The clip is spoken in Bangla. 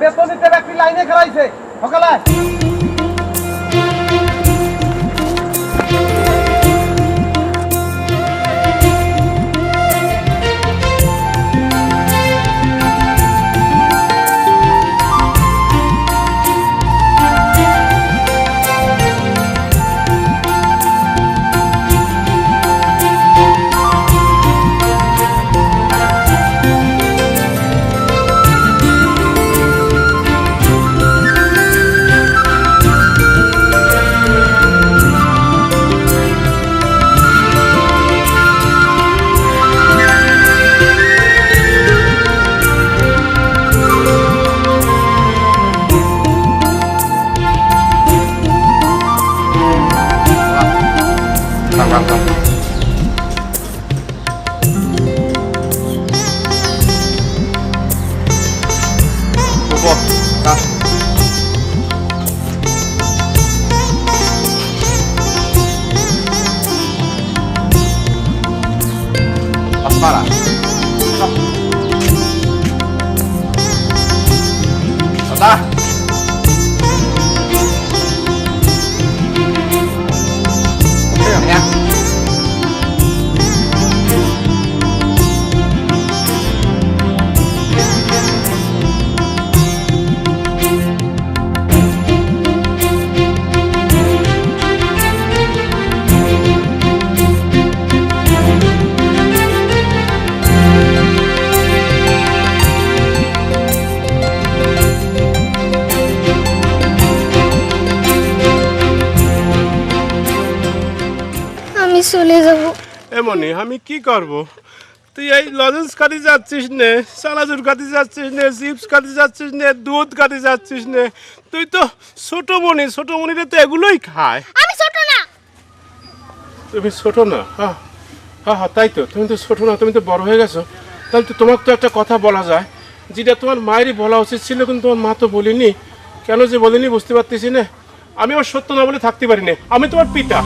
বেতন দিতে ব্যক্তি লাইনে খেলাইছে। সকালে Rangka pupuk. আমি চলে যাব। এমনই আমি কি করব? তুই এই লজেন্স খাতে যাচ্ছিস নে চানাচুর খাতে যাচ্ছিস নে চিপস খাতে যাচ্ছিস নে দুধ খাতে যাচ্ছিস নে। তুই তো ছোট মনি ছোট মনিরে তো এগুলোই খায়। আমি ছোট না। তুমি ছোট না হ্যাঁ হ্যাঁ হ্যাঁ তাই তো তুমি তো ছোট না তুমি তো বড় হয়ে গেছো। তাহলে তো তোমাকে তো একটা কথা বলা যায় যেটা তোমার মায়েরই বলা উচিত ছিল কিন্তু তোমার মা তো বলিনি। কেন যে বলিনি বুঝতে পারতেছি না। আমি আমার সত্য না বলে থাকতে পারি না আমি তোমার পিতা।